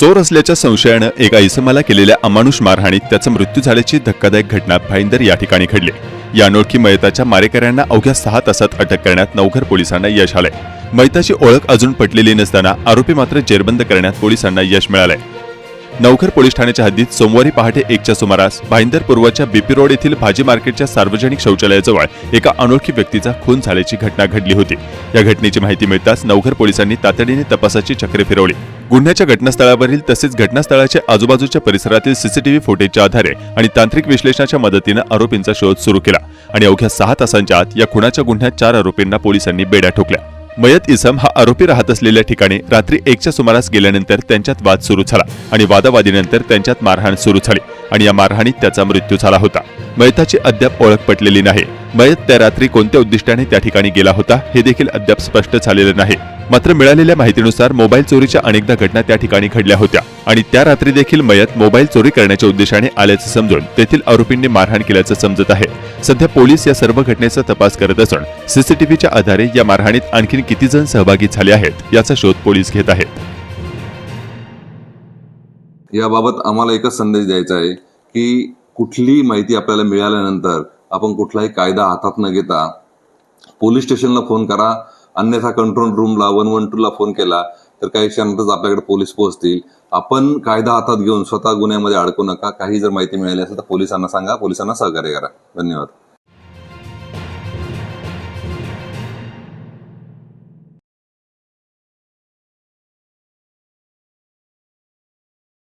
चोर असल्याच्या संशयानं एका इसमाला केलेल्या अमानुष मारहाणीत त्याचा मृत्यू झाल्याची धक्कादायक घटना भाईंदर या ठिकाणी घडली. या अनोळखी मयताच्या मारेकऱ्यांना अवघ्या सहा तासात अटक करण्यात नवघर पोलिसांना यश आलंय. मयताची ओळख अजून पटलेली नसताना आरोपी मात्र जेरबंद करण्यात पोलिसांना यश मिळालंय. नवखर पोलीस ठाण्याच्या हद्दीत सोमवारी पहाटे एकच्या सुमारास भाईंदर पूर्वच्या बीपी रोड येथील भाजी मार्केटच्या सार्वजनिक शौचालयाजवळ एका अनोळखी व्यक्तीचा खून झाल्याची घटना घडली होती. या घटनेची माहिती मिळताच नवघर पोलिसांनी तातडीने तपासाची चक्रे फिरवली. गुन्ह्याच्या घटनास्थळावरील तसेच घटनास्थळाच्या आजूबाजूच्या परिसरातील सीसीटीव्ही फुटेजच्या आधारे आणि तांत्रिक विश्लेषणाच्या मदतीनं आरोपींचा शोध सुरू केला आणि अवघ्या सहा तासांच्या आत या खुनाच्या गुन्ह्यात चार आरोपींना पोलिसांनी बेड्या ठोकल्या. मयत इसम हा आरोपी राहत असलेल्या ठिकाणी रात्री एकच्या सुमारास गेल्यानंतर त्यांच्यात वाद सुरू झाला आणि वादावादीनंतर त्यांच्यात मारहाण सुरू झाली आणि या मारहाणीत त्याचा मृत्यू झाला होता. मयताची अद्याप ओळख पटलेली नाही. मयत त्या रात्री कोणत्या उद्दिष्टाने त्या ठिकाणी गेला होता हे देखील अद्याप स्पष्ट झालेलं नाही. मात्र मिळालेल्या माहितीनुसार मोबाईल चोरीच्या अनेकदा घटना त्या ठिकाणी घडल्या होत्या. आणि त्या रात्री देखील मयत मोबाईल चोरी करण्याच्या उद्देशाने आल्याचं समजून तेथील आरोपींनी मारहाण केल्याचं समजत आहे. सध्या पोलीस या सर्व घटनेचा तपास करत असून सीसीटीव्हीच्या आधारे या मारहाणीत आणखी किती जण सहभागी झाले आहेत याचा शोध पोलीस घेत आहेत. याबाबत आम्हाला एकच संदेश द्यायचा आहे की कुठलीही माहिती आपल्याला मिळाल्यानंतर आपण कुठलाही कायदा हातात न घेता पोलीस स्टेशनला फोन करा अन्यथा कंट्रोल रूमला वन वन टूला फोन केला तर काही क्षणातच आपल्याकडे पोलीस पोहोचतील. आपण कायदा हातात घेऊन स्वतः गुन्ह्यामध्ये अडकू नका. काही जर माहिती मिळाली असेल तर पोलिसांना सांगा. पोलिसांना सहकार्य करा. धन्यवाद.